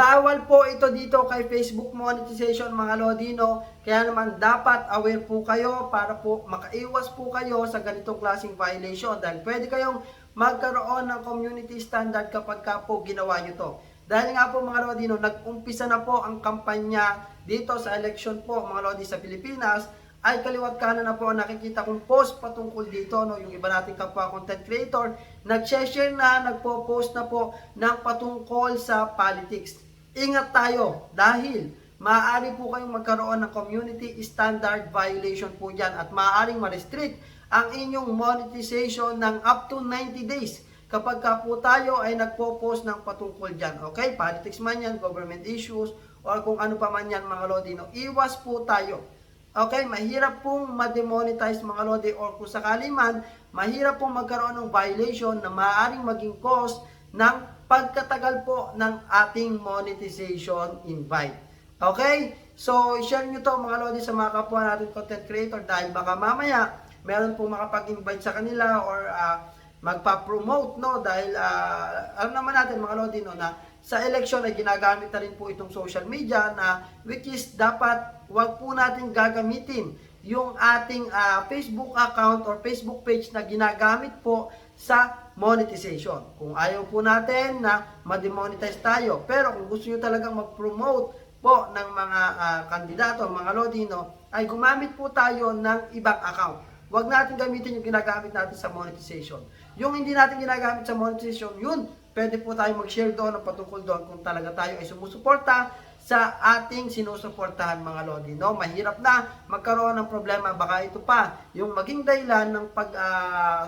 Bawal po ito dito kay Facebook monetization mga Lodino. Kaya naman dapat aware po kayo para po makaiwas po kayo sa ganitong klaseng violation. Dahil pwede kayong magkaroon ng community standard kapag ka po ginawa nyo to. Dahil nga po mga Lodino, nag-umpisa na po ang kampanya dito sa election po mga Lodi sa Pilipinas ay kaliwat kanan na po ang nakikita kong post patungkol dito no yung iba nating kapwa content creator nag-share na nagpo-post na po ng patungkol sa politics ingat tayo dahil maaari po kayong magkaroon ng community standard violation po dyan at maaaring ma-restrict ang inyong monetization ng up to 90 days kapag ka po tayo ay nagpo-post ng patungkol dyan. Okay? Politics man yan, government issues, or kung ano pa man yan mga lodi. No? Iwas po tayo. Okay? Mahirap pong ma-demonetize mga lodi or kung sakali man, mahirap pong magkaroon ng violation na maaaring maging cause ng pagkatagal po ng ating monetization invite. Okay? So, share nyo to mga lodi sa mga kapwa natin content creator dahil baka mamaya meron pong makapag-invite sa kanila or ah, magpa-promote no dahil ah, alam naman natin mga lodi no na sa election ay ginagamit na rin po itong social media na which is dapat wag po natin gagamitin yung ating ah, Facebook account or Facebook page na ginagamit po sa monetization. Kung ayaw po natin na ma-demonetize tayo, pero kung gusto nyo talagang mag-promote po ng mga ah, kandidato, mga lodino, ay gumamit po tayo ng ibang account. Huwag natin gamitin yung ginagamit natin sa monetization. Yung hindi natin ginagamit sa monetization, yun, pwede po tayo mag-share doon o patungkol doon kung talaga tayo ay sumusuporta sa ating sinusuportahan mga lodi. No? Mahirap na magkaroon ng problema. Baka ito pa, yung maging dahilan ng pag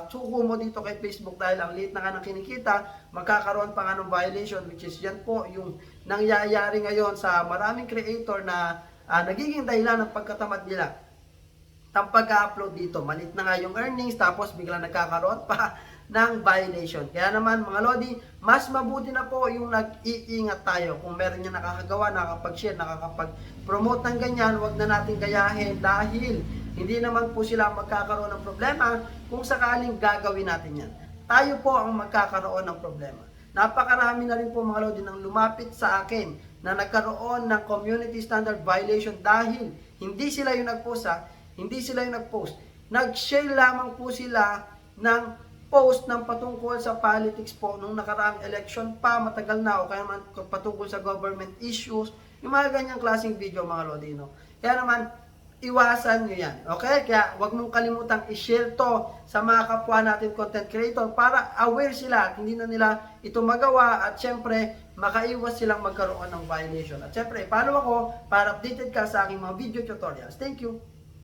suko mo dito kay Facebook dahil ang liit na nga ng kinikita, magkakaroon pa nga ng violation which is yan po yung nangyayari ngayon sa maraming creator na ah, nagiging dahilan ng pagkatamad nila ang pag-upload dito. Malit na nga yung earnings, tapos bigla nagkakaroon pa ng violation. Kaya naman mga Lodi, mas mabuti na po yung nag-iingat tayo. Kung meron niya nakakagawa, nakakapag-share, nakakapag-promote ng ganyan, wag na natin gayahin dahil hindi naman po sila magkakaroon ng problema kung sakaling gagawin natin yan. Tayo po ang magkakaroon ng problema. Napakarami na rin po mga Lodi nang lumapit sa akin na nagkaroon ng community standard violation dahil hindi sila yung nag-post ha, hindi sila yung nag-post. Nag-share lamang po sila ng post ng patungkol sa politics po nung nakaraang election pa, matagal na, o kaya man patungkol sa government issues, yung mga ganyang klaseng video mga Lodino. Kaya naman, iwasan nyo yan. Okay? Kaya wag mong kalimutang i-share to sa mga kapwa natin content creator para aware sila at hindi na nila ito magawa at syempre makaiwas silang magkaroon ng violation. At syempre, follow ako para updated ka sa aking mga video tutorials. Thank you!